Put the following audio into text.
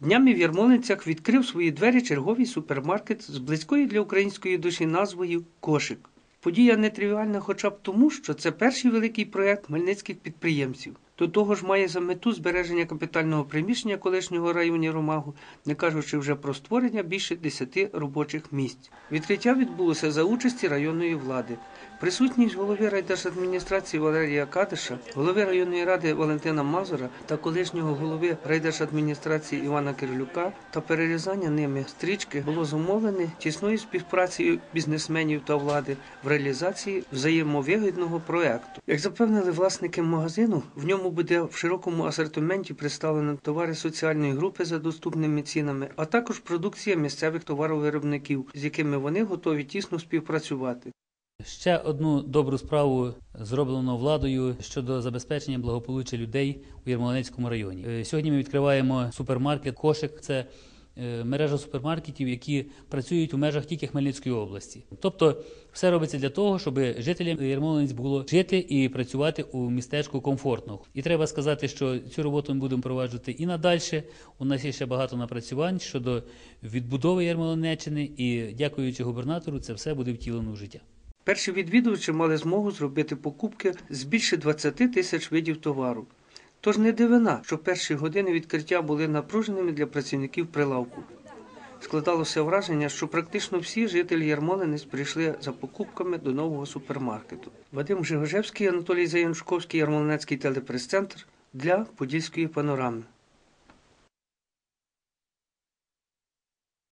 Днями в Ярмолинцях відкрив свої двері черговий супермаркет з близькою для української душі назвою Кошик. Подія нетривіальна хоча б тому, що це перший великий проєкт хмельницьких підприємців. До того ж має за мету збереження капітального приміщення колишнього районі Ромагу, не кажучи вже про створення більше 10 робочих місць. Відкриття відбулося за участі районної влади. Присутність голови райдержадміністрації Валерія Кадиша, голови районної ради Валентина Мазура та колишнього голови райдержадміністрації Івана Кирлюка та перерізання ними стрічки було зумовлене тісною співпрацею бізнесменів та влади в реалізації взаємовигідного проекту. Як запевнили власники магазину, в ньому буде в широкому асортименті представлено товари соціальної групи за доступними цінами, а також продукція місцевих товаровиробників, з якими вони готові тісно співпрацювати. Ще одну добру справу зроблено владою щодо забезпечення благополуччя людей у Ярмолинецькому районі. Е, Сьогодні ми відкриваємо супермаркет Кошик. Це мережа супермаркетів, які працюють у межах тільки Хмельницької області. Тобто, все робиться для того, щоб жителям Ярмолинець було жити і працювати у містечку комфортно. І треба сказати, що цю роботу ми будемо проваджувати і надальше. У нас є ще багато напрацювань щодо відбудови Ярмолинеччини, і дякуючи губернатору, це все буде втілено в життя. Перші відвідувачі мали змогу зробити покупки з більше 20 тисяч видів товару. Тож не дивина, що перші години відкриття були напруженими для працівників прилавку. Складалося враження, що практично всі жителі Ярмолинець прийшли за покупками до нового супермаркету. Вадим Жигожевський, Анатолій Заянчковський, Ярмолинецький телепрес-центр для Подільської панорами.